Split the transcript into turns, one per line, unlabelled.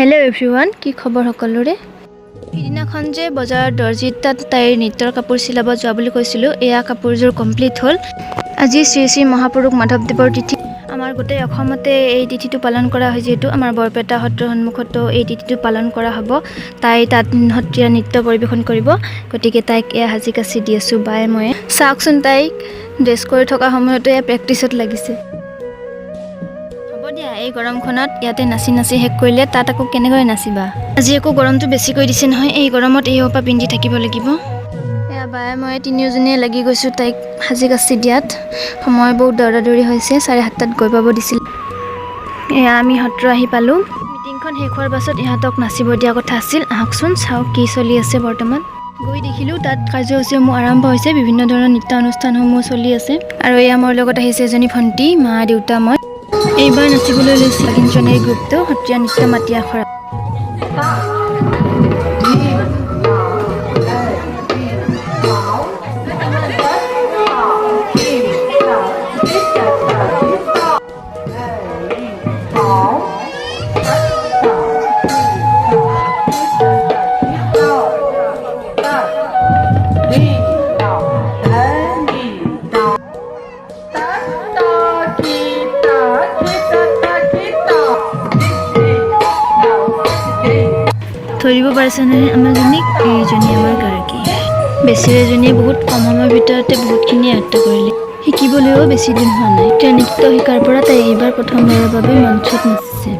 Hello' everyone কি খবৰ সকলোৰে? সিদিনাখন যে বজাৰত দৰ্জিত তাত তাইৰ নৃত্যৰ কাপোৰ চিলাব যোৱা বুলি কৈছিলোঁ, এয়া কাপোৰযোৰ কমপ্লিট হ'ল। আজি শ্ৰী শ্ৰী মহাপুৰুষ মাধৱদেৱৰ তিথি। আমাৰ গোটেই অসমতে এই তিথিটো পালন কৰা হয় যিহেতু আমাৰ বৰপেটা সত্ৰৰ সন্মুখতো এই তিথিটো পালন কৰা হ'ব। তাই তাত সত্ৰীয়া নৃত্য পৰিৱেশন কৰিব। গতিকে তাইক এয়া সাজি কাচি দি আছোঁ। বাই মই চাওকচোন তাইক ড্ৰেছ কৰি থকা সময়তো এয়া প্ৰেক্টিচত লাগিছে। দিয়া এই গৰমখনত ইয়াতে নাচি নাচি শেষ কৰিলে তাত আকৌ কেনেকৈ নাচিবা? আজি আকৌ গৰমটো বেছিকৈ দিছে নহয় এই গৰমত এই সোপা পিন্ধি থাকিব লাগিব। এয়া বায়ে মই তিনিওজনীয়ে লাগি গৈছোঁ তাইক সাজি কাচি দিয়াত। সময় বহুত দৌৰা দৌৰি হৈছে চাৰে সাতটাত গৈ পাব দিছিল। এয়া আমি সত্ৰ আহি পালোঁ। মিটিংখন শেষ হোৱাৰ পাছত ইহঁতক নাচিব দিয়া কথা আছিল। আহকচোন চাওক কি চলি আছে বৰ্তমান। গৈ দেখিলোঁ তাত কাৰ্যসূচীসমূহ আৰম্ভ হৈছে বিভিন্ন ধৰণৰ নৃত্য অনুষ্ঠানসমূহ চলি আছে। আৰু এয়া মোৰ লগত আহিছে এজনী ভণ্টি মা দেউতা মই। এইবাৰ নাচিবলৈ লৈছে। কিঞ্চন এই সত্ৰীয়া নৃত্য মাটি আখৰা ধৰিব পাৰিছেনে আমাৰজনীক এইজনী আমাৰ গৰাকী বেছি এজনীয়ে বহুত কম সময়ৰ ভিতৰতে বহুতখিনি আয়ত্ব কৰিলে। শিকিবলৈও বেছি দিন হোৱা নাই। নৃত্য শিকাৰ পৰা তাই এইবাৰ প্ৰথমবাৰৰ বাবে মঞ্চত নাচে